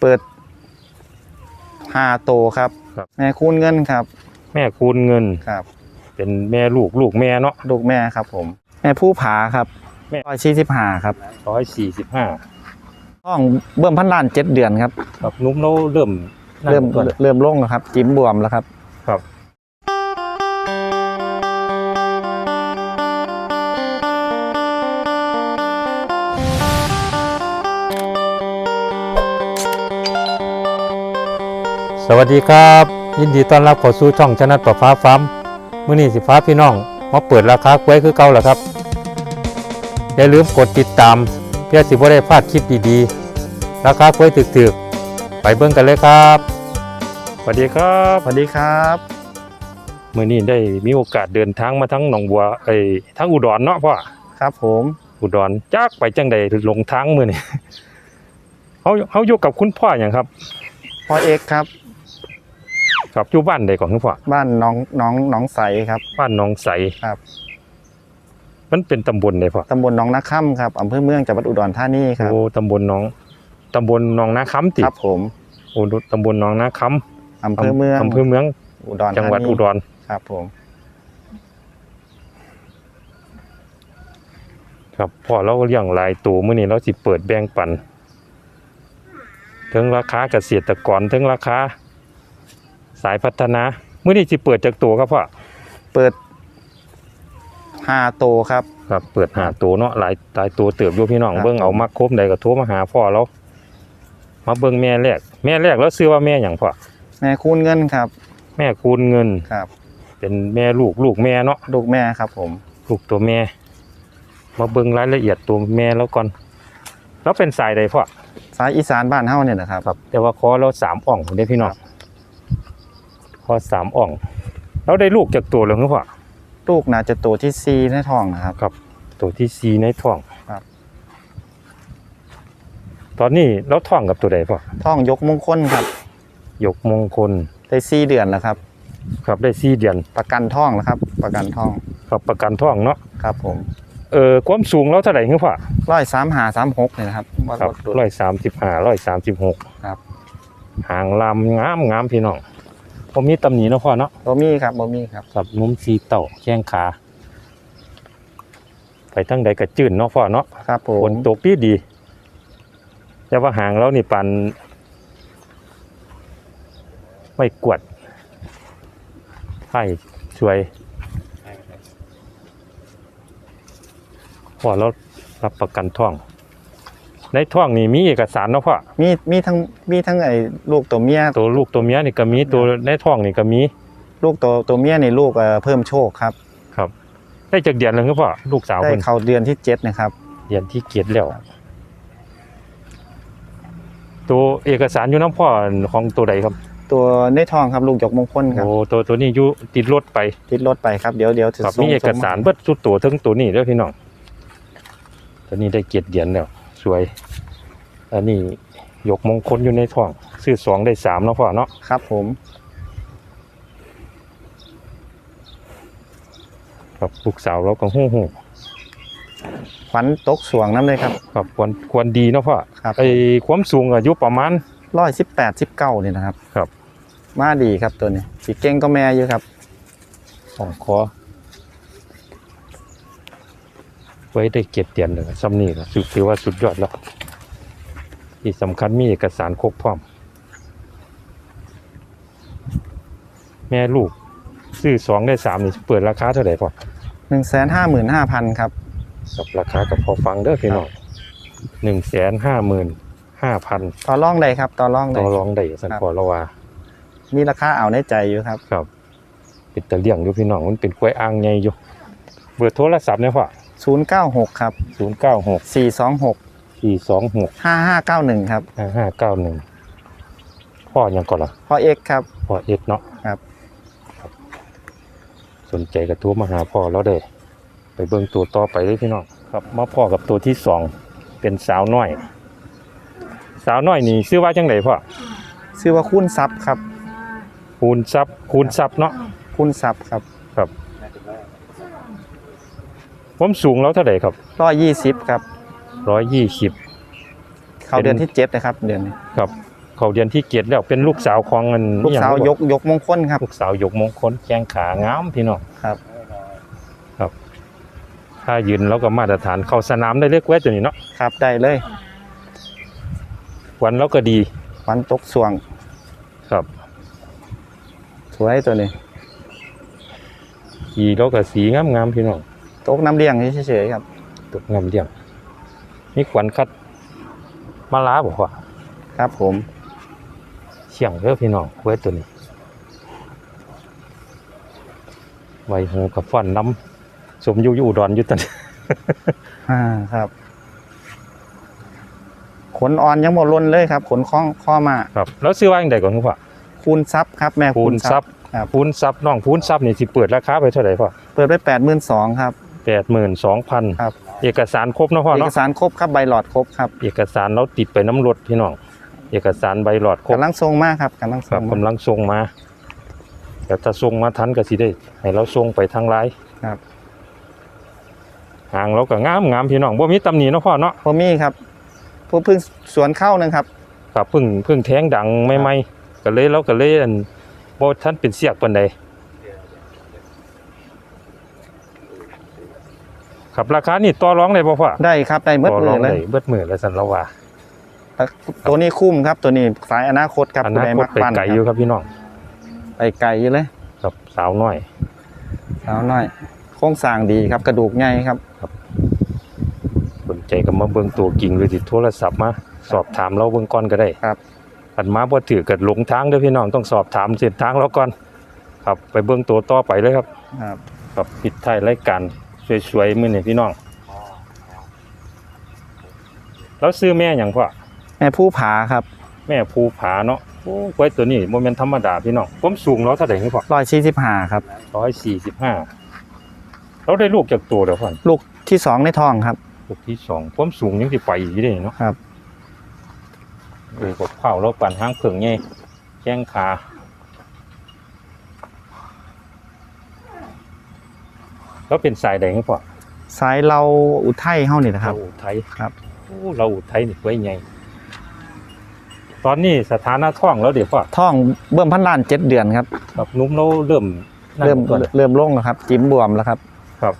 เปิดห้าโตครับครับ แม่คูณเงินครับแม่คูณเงิน ครับเป็นแม่ลูกลูกแม่เนาะลูกแม่ครับ ผม แม่ผู้ผาครับแม่ร้อยสี่สิบห้าครับร้อยสี่สิบห้าท้องเบิ่มพันล้านเจ็ดเดือนครับ ครับนุ่มเราเริ่มนั่นเริ่มก่อน เริ่มลงแล้วครับ จิ้มบวมแล้วครับ ครับ สวัสดีครับ ยินดีต้อนรับเข้าสู่ช่องชนะประฟ้าฟ้าร์มมื้อนี้สิฟ้าพี่น้องมาเปิดราคากล้วยคือเก่าแล้วครับ อย่าลืมกดติดตาม เพื่อสิบ่ได้พลาดคลิปดีๆ ราคากล้วยถึกๆ ไปเบิ่งกันเลยครับสวัสดีครับสวัสดีครับมื้อนี้ได้มีโอกาสเดินทางมาทั้งหนองบัวไอ้ยทั้งอุดรเนาะพ่อครับ ผมอุดรจักไปจังใดลงทางมื้อนี้เฮาเฮาอยู่กับคุณพ่อหยังครับพ่อเอกครับ ครับอยู่บ้านใดก่อนคุณพ่อบ้านน้องน้องน้องใสครับ บ้านหนองใสครับ มันเป็นตำบลใดพ่อตำบลหน้องนาค่ำครับอำเภอเมืองจังหวัดอุดรธานีครับ โอ้ตำบลหนองตำบลหนองนาค้ำติครับผมโอ้ตำบลหนองนาค้ำอำเภอเมืองอำเภอเมืองอุดรธานีจังหวัดอุดรครับผมครับพ่อเราเลี้ยงหลายตัวมื้อนี้เราสิเปิดแบ่งปันถึงราคาเกษตรกรถึงราคา สายพัฒนามื้อนี้สิเปิดจากตัวครับพ่อเปิดห้าโตครับ ครับ เปิดหาตัวเนาะหลายหลายตัวเติบอยู่พี่น้องครับ เบิ่งเอามักครบใดก็โทรมาหาพ่อเรามาเบิ่งแม่แรก แม่แรกแล้วซื้อว่าแม่หยังพ่อแม่คูณเงินครับแม่คูณเงิน ครับเป็นแม่ลูกลูกแม่เนาะลูกแม่ครับผม ลูกตัวแม่ มาเบิ่งรายละเอียดตัวแม่แล้วก่อนแล้วเป็นสายใดพ่อสายอีสานบ้านเฮาเนี่ยนะครับครับ แต่ว่าคอเราสามอ่องผมได้พี่น้อง คอสามอ่องเราได้ลูกจากตัวแล้วหรือเปล่าลูกน่าจะโตที่ซีในท้องนะครับ ครับ ตัวที่ซีในท้องครับ ตอนนี้เราท้องกับตัวใดพ่อท้องยกมงคลครับ ยกมงคลได้ซีเดือนแล้วครับ ครับได้สี่เดือนประกันท้องแล้วครับ ประกันท้อง ครับประกันท้องเนาะครับผมเออความสูงเราเท่าไหร่เงี้ยพ่อร้อยสามหาสามหกเนี่ยนะครับว่าครับลดลดร้อยสามสิบห้าร้อยสามสิบหกครับ หางลำงามงามพี่น้อง ผมมีตำหนิเนาะพ่อเนาะบ่มีครับบ่มีครับครับนุ่มสีเต่าแข้งขา ไปทั้งใดกระจื่นเนาะพ่อเนาะครับผฝมนตกดีดีแต่ว่าหางเรานี่ปัน ไม่กวดไผ่สวยพ่อเรารับประกันท่อง ในท่องนี่มีเอกสารเนาะพ่อมีมีทั้งมีทั้งไอ้ลูกตัวเมียตัวลูกตัวเมียนี่ก็มีตัวในท้องนี่ก็มี ลูกตัวตัวเมียในลูกเอ่อเพิ่มโชคครับ ครับ ได้จากเดือนแล้วครับพ่อลูกสาวได้เพิ่นเข้าเดือนที่เจ็ดนะครับ เดือนที่เกียรแล้วตัวเอกสารอยู่น้ำพ่อของตัวใดครับตัวในท้องครับลูกยกมงคลครับโอ้ตัวตัวนี้อยู่ติดรถไป ติดรถไปครับเดี๋ยวเดี๋ยวจะครับส่งมีเอกสารส่งมเบิดสุดตัวทั้งตัวนี้แล้วพี่น้องตัวนี้ได้เกียรติเดือนแล้วส วยอันนี้ยกมงคลอยู่ในท้อง ซื้อสองได้สามเนาะพ่อเนาะครับผม ครับลูกสาวเราก็หู้หู้ขวัญตกสวงน้ำเลยครับ ครับควรควรดีเนาะพ่อครับไอ้ความสูงอายุประมาณร้อยสิบแปดสิบเก้านี่นะครับ ครับ มาดีครับตัวนี้สีเก่งก็แม่อยู่ครับสองคอ ไว้ได้เก็บเตียนเลยซ้ำนี่ก็สุดถือว่าสุดยอดแล้ว ที่สำคัญมีเอกสารครบพร้อม แม่ลูก ซื้อสองได้สามนี่เปิดราคาเท่าไหร่พอหนึ่งแสนห้าหมื่นห้าพันครับกับราคากับพอฟังเด้อพี่น้องหนึ่งแสนห้าหมื่นห้าพันต่อร่องได้ครับต่อร่องต่ได้อรองได้สันครับพอละว่ามีราคาเอาในใจอยู่ครับครับ เป็นตะเลี่ยงอยู่พี่น้องมันเป็นกล้วยอ่างใหญ่อยู่ เบอร์โทรศัพท์เนี่ยพ่อ ศูนย์เก้าหกครับศูนย์เก้าหกสี่สองหกสี่สองหกห้าห้าเก้าหนึ่งครับห้าห้าเก้าหนึ่งพ่อยังก่อนละพ่อเอกครับ พ่อเอ็ดเนาะครับ ครับ สนใจกระทู้มาหาพ่อแล้วเด้อไปเบิ่งตัวต่อไปเลยพี่น้องครับมาพ่อกับตัวที่สองเป็นสาวน้อย สาวน้อยนี่ชื่อว่าจังไดพ่อชื่อว่าคุณซับครับคูณทรัพย์คูณทรัพย์เนาะคุณซับครับครับ ผมสูงแล้วเท่าไหร่ครับร้อยยี่สิบครับร้อยยี่สิบเข้าเป็นเดือนที่เจ็ดนะครับ เดือนนี้ครับเขาเรียนที่เกียรติแล้วเป็นลูกสาวของเงินลูกสาวยกยกมงคลครับลูกสาวยกมงคลแข้งขางามพี่น้องครับ ครับ ถ้ายืนแล้วก็มาตรฐานเข้าสนามได้เล็กแวะตัวนี้เนาะครับได้เลย วันแล้วก็ดีวันตกสวง ครับ สวยตัวนี้ขี่แล้วก็สีงามงามๆพี่น้อง ตกน้ำเลี้ยงเฉยๆครับ ตกงามเดียงนี่ขวัญคัดมาลาบอกว่าครับผม เชียงเด้อพี่น้องไว้ตัวนี้ไว้หูกับฟันน้ำสมอยู่อยู่อุดรอยู่ตันอ่าครับ ขนอ่อนยังหมดล้นเลยครับ ขนข้องข้อมาครับ แล้วซื้อว่าอย่างใดก่อนคุณพ่อคูณซับครับแม่พูนซับ ครับพูนซับน้องพูนซับนี่สิเปิดราคาไปเท่าไหร่พ่อเปิดไปแปดหมื่นสองครับ แปดหมื่นสองพันครับ เอกสารครบเนาะพ่อเอกเนาะสารครบครับใบหลอดครบครับเอกสารเราติดไปน้ำรถพี่น้องเอกสารใบหลอดครบ กำลังทรงมากครับกำลังทครรับงกำลังส่งมาแต่ถ้าส่งมาทันก็สิได้ ให้เราส่งไปทางไลน์ครับ หางเราก็งามงามพี่น้องบ่มีตำหนิเนาะพ่อเนาะพอมี่ครับผู้พึ่งสวนเข้าหนึงครับ ครับเพิ่งเพิ่งแท้งดังใหม่ๆก็เลยเราก็เลยอันบ่ทันเป็นเสียกปานใด ครับราคานี่ต่อรองได้บ่พ่อได้ครับได้เมื่อต่อมืรอองเลได้ยเบิดมือแล้วสันเราว่าตัวนี้คุ้มครับตัวนี้สายอนาคตครับอผู้นาใดคตมักไปปั้นไกลคอยู่รับครับพี่น้องไปไกลอยู่เลยกับสาวน้อย สาวน้อยโครงสร้างดีครับกระดูกใหญ่ครับ สนใจก็มาเบิ่งตัวกิ่งหรือติดโทรศัพท์มาสอบถามเราเบิ่งก่อนก็ได้ครับ อันมาบ่ถือเกิดหลงทางเด้อพี่น้องต้องสอบถามเส้นทางเราก่อน ครับไปเบิ่งตัวต่อไปเลยครับ ครับครับปิดท้ายรายการ สวยๆมื้อนี้พี่น้อง แล้วซื้อแม่หยังพ่อแม่ผู้ผาครับ แม่ภูผาเนาะโอ้กล้วยตัวนี้บ่แม่นธรรมดาพี่น้องผมสูงแล้วเท่าใดนี่พ่อร้อยสี่สิบห้าครับ145เราได้ลูกจากตัวเดียวพ่อลูกที่สองในท้องครับ ลูกที่สองผมสูงยังสิไปอีกเด้เนาะครับ เออกับข้าวเราปั่นหางเผิงไงแข้งขา แล้วเป็นสายแดงพ่อสายเราอุทัยเฮานี่นะครับ เราอุทัยครับ โอ้เราอุทัยนี่ไว้ไงตอนนี้สถานะท้องแล้วเดี๋ยวพ่อท้องเบิ่มพันล้านเจ็ดเดือนครับแบบนุ่มเราเริ่มนั่นเริ่มก่อนเริ่มลงแล้วครับ จิ้มบวมแล้วครับ ครับ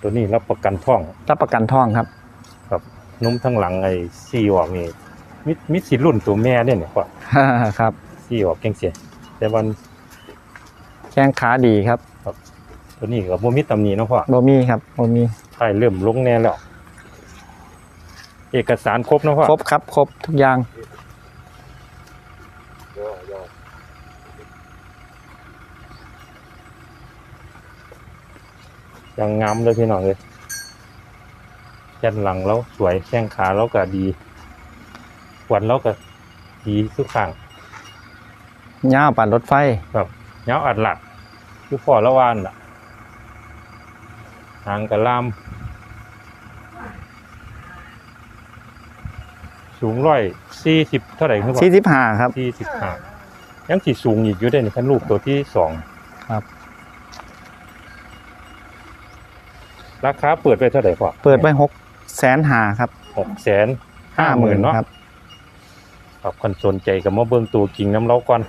ตัวนี้รับประกันท้องรับประกันท้องครับนุ่มทั้งหลังไอ้ซี่ออกนี่มิมิดสิรุ่นตัวแม่เนี่ยเนี่ยพ่อครับซี่ออกเก่งเสียแต่วันแข้งขาดีครับตัวนี้กับโมมิตำหนีเนาะพ่อบ่มีครับบ่มีใช่เริ่มลงแน่แล้ว เอกสารครบเนาะพ่อครบครับ ครบทุกอย่างยังงามเลยพี่น้องเลยยันหลังแล้วสวยแข้งขาแล้วก็ดีขวันแล้วก็ดีทุกข้างย่าวปั่นรถไฟเงาอัดหลัก คือพ่อละวานล่ะหางกระลาม สูงร้อยสี่สิบเท่าไหร่ครับสี่สิบห้าครับสี่สิบห้ายังสีสูงอีกอยู่ได้ในขั้นลูกตัวที่สองครับ ราคาเปิดไปเท่าไหร่พ่อเปิดไปหกแสนหาครับหกแสนห้าหมื่นเนาะครับครับคนสนใจกับมาเบิ่งตัวกิ่งน้ำเล้าก่อน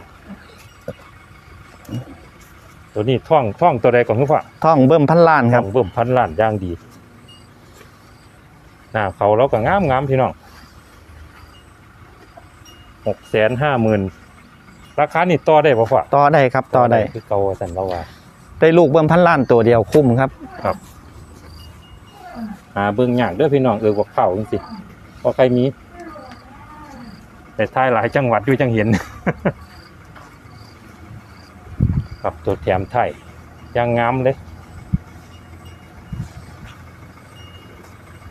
ตัวนี้ท่องท่องตัวใดก่อนคือพ่อท้องเบิ่มพันล้านคท่รัอบงเบิ่มพันล้านย่างดีหน้าเขาเราก็งามงามพี่น้องหกแสนห้าหมื่นราคานี่ต่อได้ป่ะพ่อต่อได้ครับต่อได้คือเก่าสันเราว่าได้ลูกเบิ่มพันล้านตัวเดียวคุ้มครับหาเบิ่งยากเด้อพี่น้องเออว่าเข้าจังซี่บ่ใครมีแต่ท้ายหลายจังหวัดอยู่จังเห็น ครับตัวแถมไทยยังงามเลย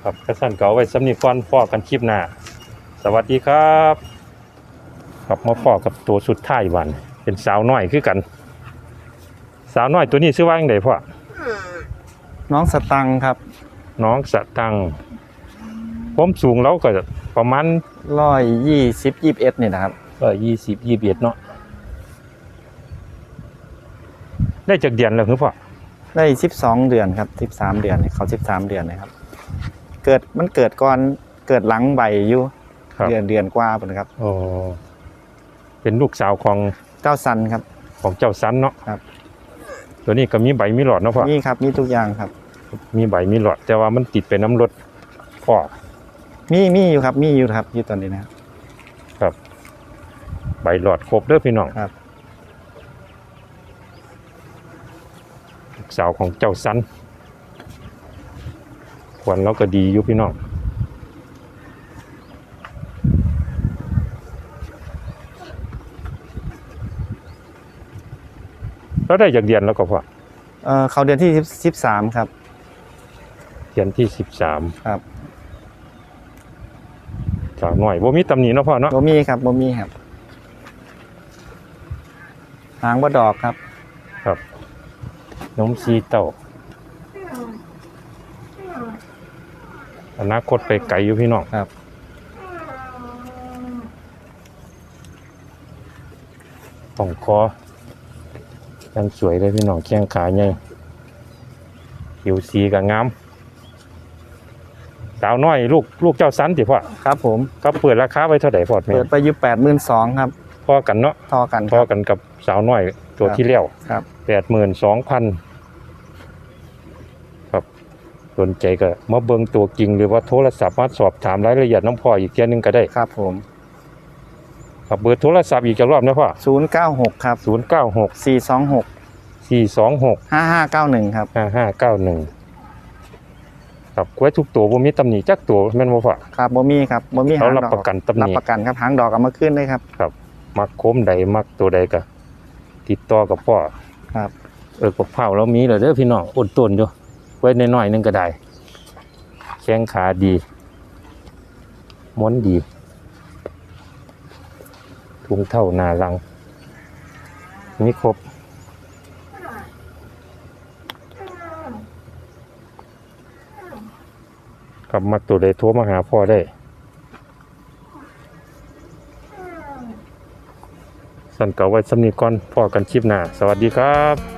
ครับกระสั่นเก่าไว้สำนีก่อนฟอกันคลิปหน้า สวัสดีครับครับมาฟอกับตัวสุดท้ายวัน เป็นสาวน้อยคือกัน สาวน้อยตัวนี้ชื่อว่าจังไดพ่อน้องสตังค์ครับน้องสตังค์ผมสูงแล้วก็ประมาณร้อยยี่สิบยี่สิบเอ็ดนี่นะครับ ก็ยี่สิบยี่สิบเอ็ดเนาะ ได้จากเดือนแล้วคือพ่อได้สิบสองเดือนครับสิบสามเดือนเขาสิบสามเดือนนะครับ เกิดมันเกิดก่อนเกิดหลังใบอยู่ครับเดือนเดือนกว่าเป็นครับโอ้เป็นลูกสาวของเก้าซันครับ ของเจ้าสันเนาะครับ ตัวนี้ก็มีใบมีหลอดเนาะพ่อนี่ครับมีทุกอย่างครับ มีใบมีหลอด แต่ว่ามันติดไปน้ำรถพ่อมีมีอยู่ครับ มีอยู่ครับอยู่ตอนนี้นะครับครับใบหลอดครบเด้อพี่น้องครับ ลูก สาวของเจ้าสันขวัญเราก็ดีอยู่พี่น้องแล้วได้จากเดือนแล้วก็พอเอ่อเขาเดือนที่สิบสามครับ เดือนที่สิบสามครับสาวหน่อยบ่มีตำหนิเนาะพ่อเนาะบ่มีครับบ่มีครับ หางบ่ดอกครับ ครับ นมซีเต้าอนาคตไปไกลอยู่พี่น้องครับป่องคอยังสวยเลยพี่น้องแข้งขาใหญ่ผิวสีก็งามสาวน้อยลูกลูกเจ้าสันติพ่อครับผมก็เปิดราคาไว้เท่าไหร่พอดแม่เปิดไปอยู่แปดหมื่นสองครับพอกันเนาะทอกันพอกันกับสาวน้อยตัวครับที่เลี้ยวครับแปดหมื่นสองพันครับ สนใจก็มาเบิ่งตัวจริงหรือว่าโทรศัพท์มาสอบถามรายละเอียดน้องพ่ออีกเที่ยนึงก็ได้ครับผมครับเบอร์โทรศัพท์อีกจะรอบนะพ่อศูนย์เก้าหกครับศูนย์เก้าหกสี่สองหกสี่สองหกห้าห้าเก้าหนึ่งครับห้าห้าเก้าหนึ่งครับกล้วยทุกตัวบ่มีตำหนิจักตัวแม่นบ่พ่อครับบ่มีครับบ่มีเขาหางรับดอกประกันตำหนิรับประกันครับหางดอกเอามาขึ้นเลยครับ มักโคมใดมักตัวใดก็ติดต่อกับพ่อครับ เออกับเผาเรามีแล้วเด้อพี่น้องอดต้นอยู่ ไว้น้อยๆนึงก็ได้ แข้งขาดีม้วนดีทุงเท่านาลังนี่ครบกลับมาตัวใดโทรมาหาพ่อได้สันเก่าไว้สำนีก่อนพ่อกันคลิปหน้า สวัสดีครับ